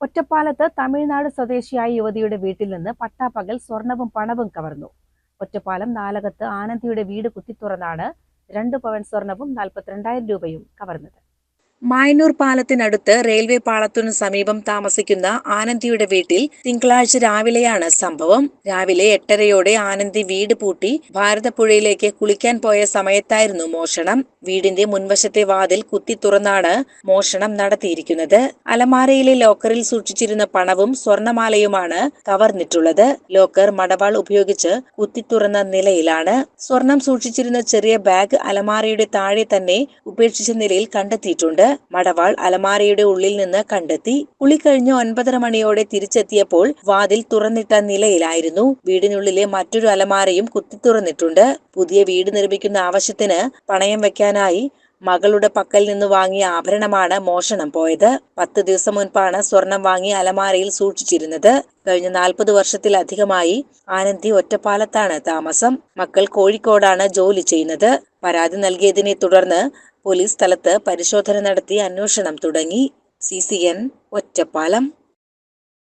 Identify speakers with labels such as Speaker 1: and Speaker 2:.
Speaker 1: ഒറ്റപ്പാലത്ത് തമിഴ്നാട് സ്വദേശിയായ യുവതിയുടെ വീട്ടിൽ നിന്ന് പട്ടാപ്പകൽ സ്വർണവും പണവും കവർന്നു. ഒറ്റപ്പാലം നാലകത്ത് ആനന്ദിയുടെ വീട് കുത്തിത്തുറന്നാണ് രണ്ട് പവൻ സ്വർണവും നാൽപ്പത്തിരണ്ടായിരം രൂപയും കവർന്നത്. മായന്നൂർ പാലത്തിനടുത്ത് റെയിൽവേ പാളത്തിനു സമീപം താമസിക്കുന്ന ആനന്ദിയുടെ വീട്ടിൽ തിങ്കളാഴ്ച രാവിലെയാണ് സംഭവം. രാവിലെ എട്ടരയോടെ ആനന്ദി വീട് പൂട്ടി ഭാരതപ്പുഴയിലേക്ക് കുളിക്കാൻ പോയ സമയത്തായിരുന്നു മോഷണം. വീടിന്റെ മുൻവശത്തെ വാതിൽ കുത്തി തുറന്നാണ് മോഷണം നടത്തിയിരിക്കുന്നത്. അലമാരയിലെ ലോക്കറിൽ സൂക്ഷിച്ചിരുന്ന പണവും സ്വർണമാലയുമാണ് കവർന്നിട്ടുള്ളത്. ലോക്കർ മടവാൾ ഉപയോഗിച്ച് കുത്തി തുറന്ന നിലയിലാണ്. സ്വർണം സൂക്ഷിച്ചിരുന്ന ചെറിയ ബാഗ് അലമാരയുടെ താഴെ തന്നെ ഉപേക്ഷിച്ച നിലയിൽ കണ്ടെത്തിയിട്ടുണ്ട്. മടവാൾ അലമാരയുടെ ഉള്ളിൽ നിന്ന് കണ്ടെത്തി കുളി കഴിഞ്ഞ് ഒൻപതര മണിയോടെ തിരിച്ചെത്തിയപ്പോൾ വാതിൽ തുറന്നിട്ട നിലയിലായിരുന്നു. വീടിനുള്ളിലെ മറ്റൊരു അലമാരയും കുത്തി തുറന്നിട്ടുണ്ട്. പുതിയ വീട് നിർമ്മിക്കുന്ന ആവശ്യത്തിന് പണയം വെക്കാനായി മകളുടെ പക്കൽ നിന്ന് വാങ്ങിയ ആഭരണമാണ് മോഷണം പോയത്. പത്ത് ദിവസം മുൻപാണ് സ്വർണം വാങ്ങി അലമാരയിൽ സൂക്ഷിച്ചിരുന്നത്. കഴിഞ്ഞ നാൽപ്പത് വർഷത്തിലധികമായി ആനന്ദി ഒറ്റപ്പാലത്താണ് താമസം. മക്കൾ കോഴിക്കോടാണ് ജോലി ചെയ്യുന്നത്. പരാതി നൽകിയതിനെ തുടർന്ന് പോലീസ് സ്ഥലത്ത് പരിശോധന നടത്തി അന്വേഷണം തുടങ്ങി. C C N Ottapalam.